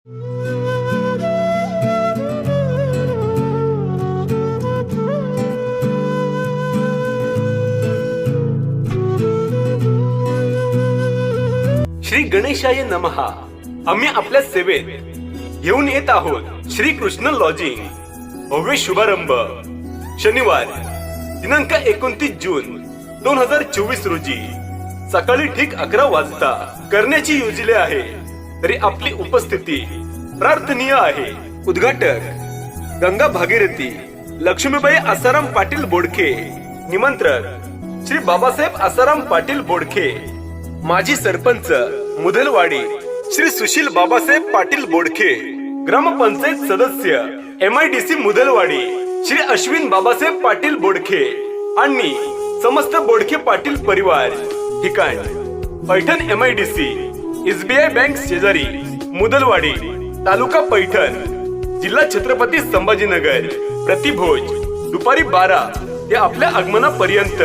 श्री गणेशाय नमहा आम्ही आपल्या सेवेत घेऊन येत आहोत श्री कृष्ण लॉजिंग भव्य शुभारंभ. शनिवार दिनांक एकोणतीस जून दोन हजार चोवीस रोजी. सकाळी ठीक अकरा वाजता करण्याची योजले आहे. तरी आपली उपस्थिती प्रार्थनीय आहे. उद्घाटक गंगा भागीरथी लक्ष्मीबाई आसाराम पाटील बोडखे निमंत्रक श्री बाबासाहेब आसाराम पाटील बोडखे माजी सरपंच मुदलवाडी श्री सुशील बाबासाहेब पाटील बोडखे ग्रामपंचायत सदस्य M I D C Mudalwadi Shri Ashwin Babasaheb Patil Bodkhe आणि समस्त बोडखे पाटील परिवार. ठिकाण Paithan M I D C SBI bank शेजारी मुदलवाडी तालुका पैठण जिल्हा छत्रपती संभाजीनगर प्रतिभोज दुपारी बारा ते आपल्या आगमनापर्यंत.